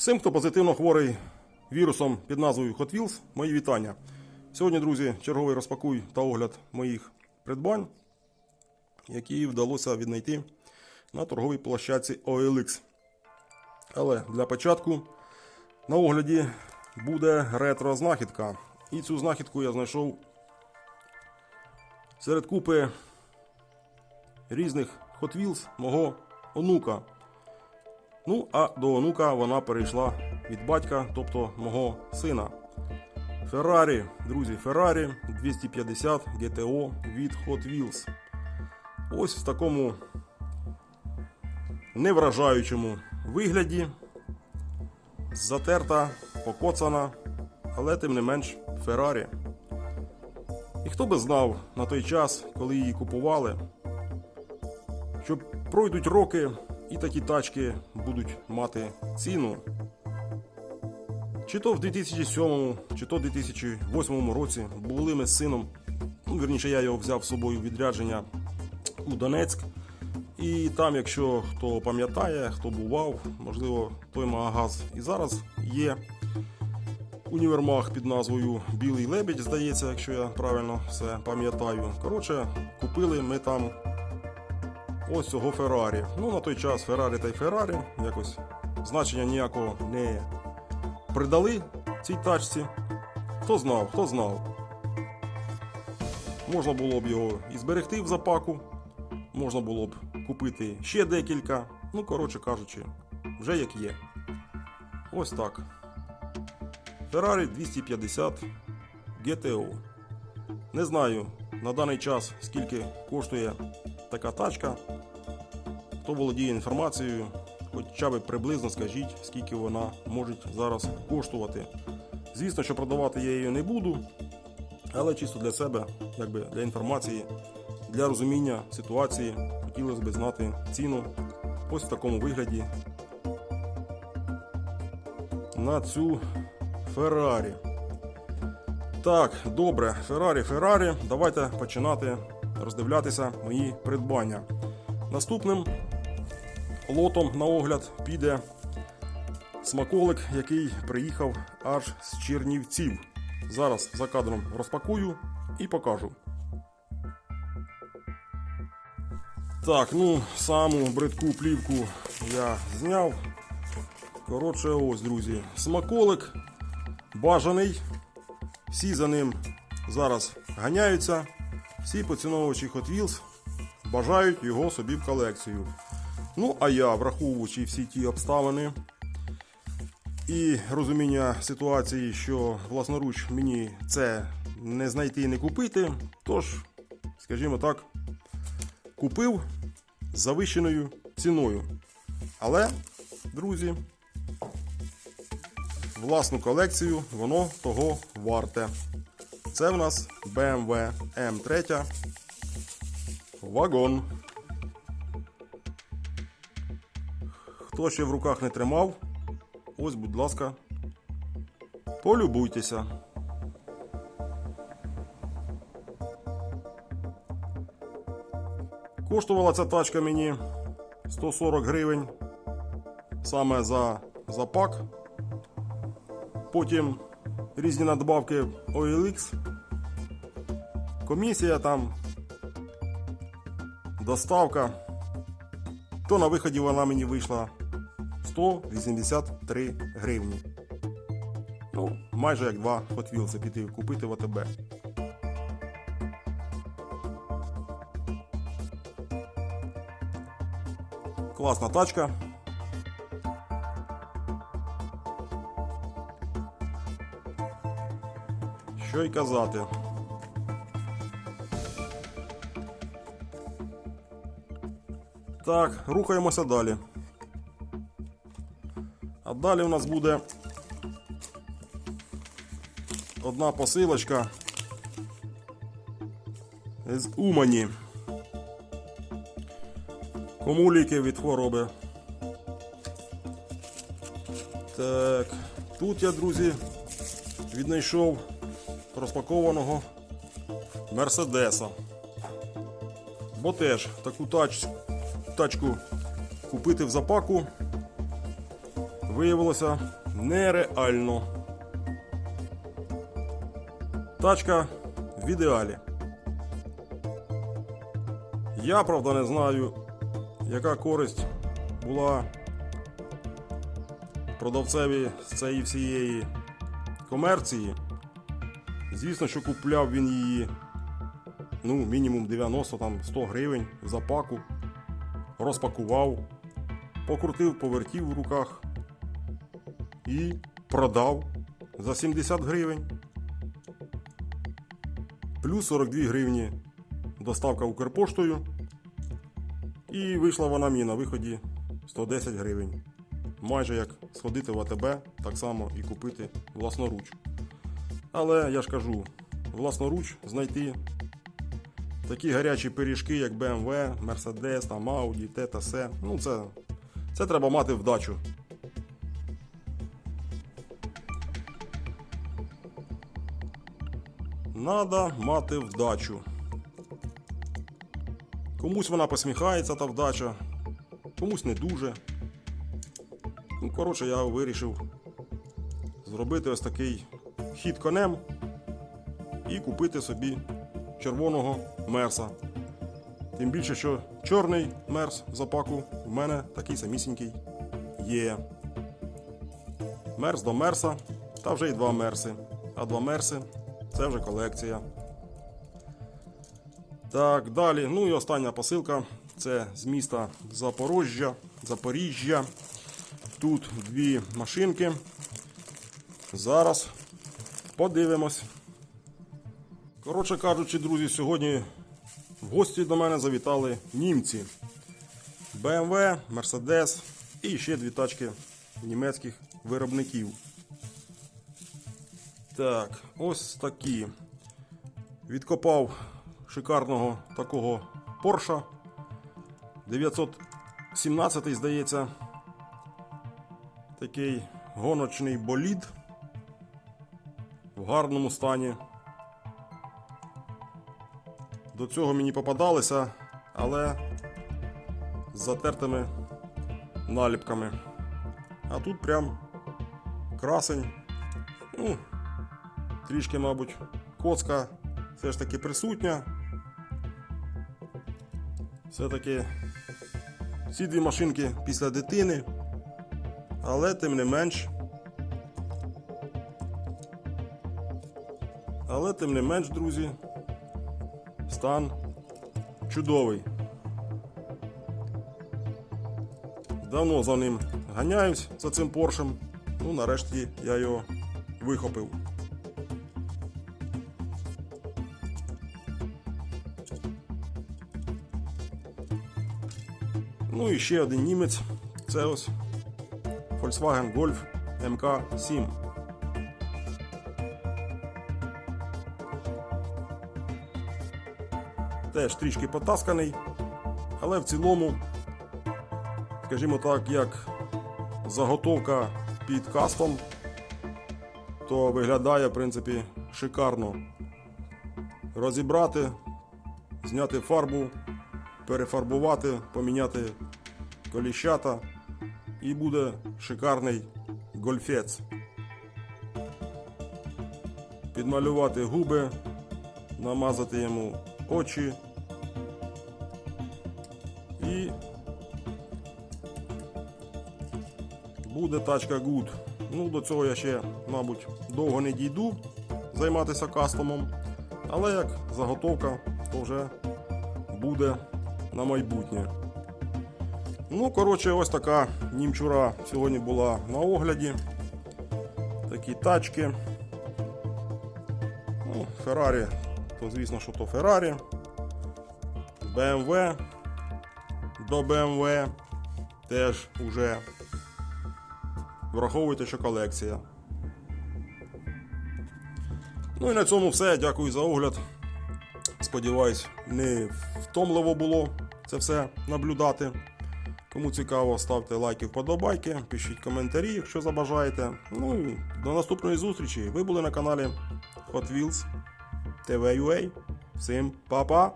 Всім, хто позитивно хворий вірусом під назвою Hot Wheels, мої вітання. Сьогодні, друзі, черговий розпакуй та огляд моїх придбань, які вдалося віднайти на торговій площадці OLX. Але для початку на огляді буде ретро-знахідка. І цю знахідку я знайшов серед купи різних Hot Wheels мого онука. Ну, а до онука вона перейшла від батька, тобто мого сина. Феррарі, друзі, Феррарі 250 GTO від Hot Wheels. Ось в такому невражаючому вигляді. Затерта, покоцана, але тим не менш Феррарі. І хто би знав на той час, коли її купували, що пройдуть роки і такі тачки будуть мати ціну. Чи то в 2007, чи то в 2008 році були ми з сином. Ну, вірніше, я його взяв з собою в відрядження у Донецьк. І там, якщо хто пам'ятає, хто бував, можливо, той магаз і зараз є. Універмаг під назвою Білий Лебідь, здається, якщо я правильно все пам'ятаю. Коротше, купили ми там ось цього Феррарі. Ну, на той час Феррарі та й Феррарі якось значення ніякого не придали цій тачці. Хто знав, хто знав. Можна було б його і зберегти в запаку, можна було б купити ще декілька. Ну, коротше кажучи, вже як є. Ось так. Ferrari 250 GTO. Не знаю на даний час скільки коштує така тачка. Хто володіє інформацією, хоча б приблизно скажіть, скільки вона може зараз коштувати. Звісно, що продавати я її не буду, але чисто для себе, якби для інформації, для розуміння ситуації, хотілося б знати ціну ось в такому вигляді на цю Феррарі. Так, добре, Феррарі, Феррарі. Давайте починати роздивлятися мої придбання. Наступним лотом на огляд піде смаколик, який приїхав аж з Чернівців. Зараз за кадром розпакую і покажу. Так, ну, саму бридку плівку я зняв. Коротше, ось, друзі, смаколик бажаний. Всі за ним зараз ганяються. Всі поціновувачі Hot Wheels бажають його собі в колекцію. Ну, а я, враховуючи всі ті обставини і розуміння ситуації, що власноруч мені це не знайти і не купити, тож, скажімо так, купив з завищеною ціною. Але, друзі, власну колекцію воно того варте. Це в нас BMW M3 вагон. Хто ще в руках не тримав, ось, будь ласка, полюбуйтеся. Коштувала ця тачка мені 140 гривень саме за, за пак. Потім різні надбавки OLX. Комісія там. Доставка. То на виході вона мені вийшла 183 гривні. Ну, майже як два Hot Wheels піти купити в АТБ. Класна тачка. Що й казати. Так, рухаємося далі. А далі у нас буде одна посилочка з Умані. Кому ліки від хвороби? Так, тут я, друзі, віднайшов розпакованого Мерседеса. Бо теж таку тач, тачку купити в запаку виявилося нереально. Тачка в ідеалі. Я, правда, не знаю, яка користь була продавцеві з цієї всієї комерції. Звісно, що купляв він її ну, мінімум 90 там 100 гривень за паку, розпакував, покрутив, повертів в руках і продав за 70 гривень. Плюс 42 гривні доставка Укрпоштою. І вийшла вона мені на виході 110 гривень. Майже як сходити в АТБ, так само і купити власноруч. Але я ж кажу, власноруч знайти такі гарячі пиріжки, як BMW, Mercedes, там Audi, T та С. Ну це, це треба мати вдачу. Надо мати вдачу. Комусь вона посміхається та вдача, комусь не дуже. Ну, коротше, я вирішив зробити ось такий хід конем і купити собі червоного мерса. Тим більше, що чорний мерс в запаку в мене такий самісінький є. Мерс до мерса, та вже й два мерси. А два мерси це вже колекція. Так, далі. Ну і остання посилка. Це з міста Запорожжя, Запоріжжя. Тут дві машинки. Зараз подивимось. Коротше кажучи, друзі, сьогодні в гості до мене завітали німці. BMW, Mercedes і ще дві тачки німецьких виробників. Так, ось такі. Відкопав шикарного такого Porsche 917, здається. Такий гоночний болід гарному стані. До цього мені попадалися, але з затертими наліпками. А тут прям красень. Ну, трішки, мабуть, коцка все ж таки присутня. Все-таки ці дві машинки після дитини, але тим не менш. Але тим не менш, друзі, стан чудовий. Давно за ним ганяюсь за цим поршем. Ну, нарешті я його вихопив. Ну і ще один німець. Це ось Volkswagen Golf MK7. Теж трішки потасканий, але в цілому, скажімо так, як заготовка під кастом, то виглядає, в принципі, шикарно. Розібрати, зняти фарбу, перефарбувати, поміняти коліщата і буде шикарний гольфець. Підмалювати губи, намазати йому очі і буде тачка good. Ну, до цього я ще, мабуть, довго не дійду займатися кастомом, але як заготовка, то вже буде на майбутнє. Ну, коротше, ось така німчура сьогодні була на огляді. Такі тачки. Ну, Феррарі, то звісно, що то Феррарі. BMW. До BMW теж уже враховуйте, що колекція. Ну і на цьому все. Дякую за огляд. Сподіваюсь, не втомливо було це все наблюдати. Кому цікаво, ставте лайки, вподобайки, пишіть коментарі, якщо забажаєте. Ну і до наступної зустрічі. Ви були на каналі Hot Wheels the way way. Same, Papa.